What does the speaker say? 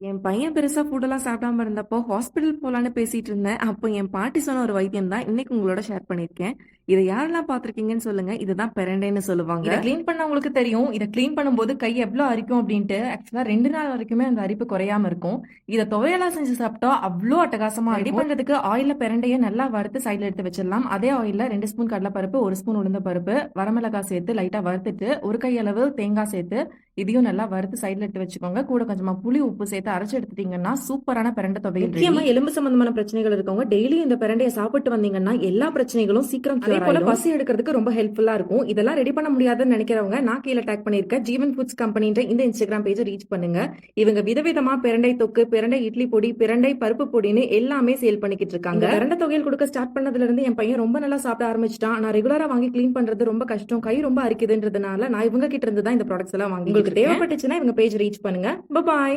என் பையன் பெருசா ஃபுட்டெல்லாம் சாப்பிடாம இருந்தப்போ ஹாஸ்பிட்டல் போலான்னு பேசிட்டு இருந்தேன். அப்போ என் பாட்டி சொன்ன ஒரு வைத்தியம் தான் இன்னைக்கு உங்களோட ஷேர் பண்ணியிருக்கேன். இத யாரெல்லாம் பார்த்திருக்கீங்கன்னு சொல்லுங்க. இதுதான் பெரண்டைன்னு சொல்லுவாங்க. இத கிளீன் பண்ணவங்களுக்கு தெரியும். இத கிளீன் பண்ணும்போது கை எவ்ளோ அரிக்கும் அப்டின்ட்டு. ஆக்சுவலா 2 நாள் வரைக்குமே அந்த அரிப்பு குறையாம இருக்கும். இத துவையலா செஞ்சு சாப்பிட்டா அவ்ளோ அட்டகாசமா ரெடி. பண்றதுக்கு ஆயில்ல பெரண்டைய நல்லா வறுத்து சைடுல எடுத்து வச்சிடலாம். அதே ஆயில்ல 2 ஸ்பூன் கடலைப்பருப்பு, 1 ஸ்பூன் உளுந்த பருப்பு, வரமிளகாய் சேர்த்து லைட்டா வறுத்துட்டு, ஒரு கை அளவு தேங்காய் சேர்த்து இதையும் நல்லா வறுத்து சைடுல எடுத்து வச்சுக்கோங்க. கூட கொஞ்சமா புளி, உப்பு சேர்த்து அரைச்சு எடுத்துட்டீங்கன்னா சூப்பரான பெரண்டை துவையல் முக்கியமா. எலும்பு சம்பந்தமான பிரச்சனைகள் இருக்கவங்க டெய்லி இந்த பெரண்டைய சாப்பிட்டு வந்தீங்கன்னா எல்லா பிரச்சனைகளும் சீக்கிரம் அதே போல. பசி எடுக்கிறதுக்கு ரொம்ப ஹெல்ப்ஃபுல்லா இருக்கும். இதெல்லாம் ரெடி பண்ண முடியாதுன்னு நினைக்கிறவங்க நான் கீழே டேக் பண்ணிருக்க ஜீவன் ஃபுட்ஸ் கம்பெனின்ற இந்த இன்ஸ்டாகிராம் பேஜை ரீச் பண்ணுங்க. இவங்க விதவிதமா பிரண்டை தொக்கு, பிரண்டை இட்லி பொடி, பிரண்டை பருப்பு பொடின்னு எல்லாமே சேல் பண்ணிக்கிட்டு இருக்காங்க. பிரண்டை தொகையில் கொடுக்க ஸ்டார்ட் பண்ணதுல இருந்து என் பையன் ரொம்ப நல்லா சாப்பிட ஆரம்பிச்சிட்டான். நான் ரெகுலரா வாங்கி க்ளீன் பண்றது ரொம்ப கஷ்டம். கை ரொம்ப அரிக்குதுன்றதுனால நான் இவங்க கிட்ட இருந்து தான் இந்த ப்ராடக்ட்ஸ் எல்லாம் வாங்கி உங்களுக்கு தேவைப்பட்டுச்சுன்னா இவங்க பேஜ் ரீச் பண்ணுங்க. பாய்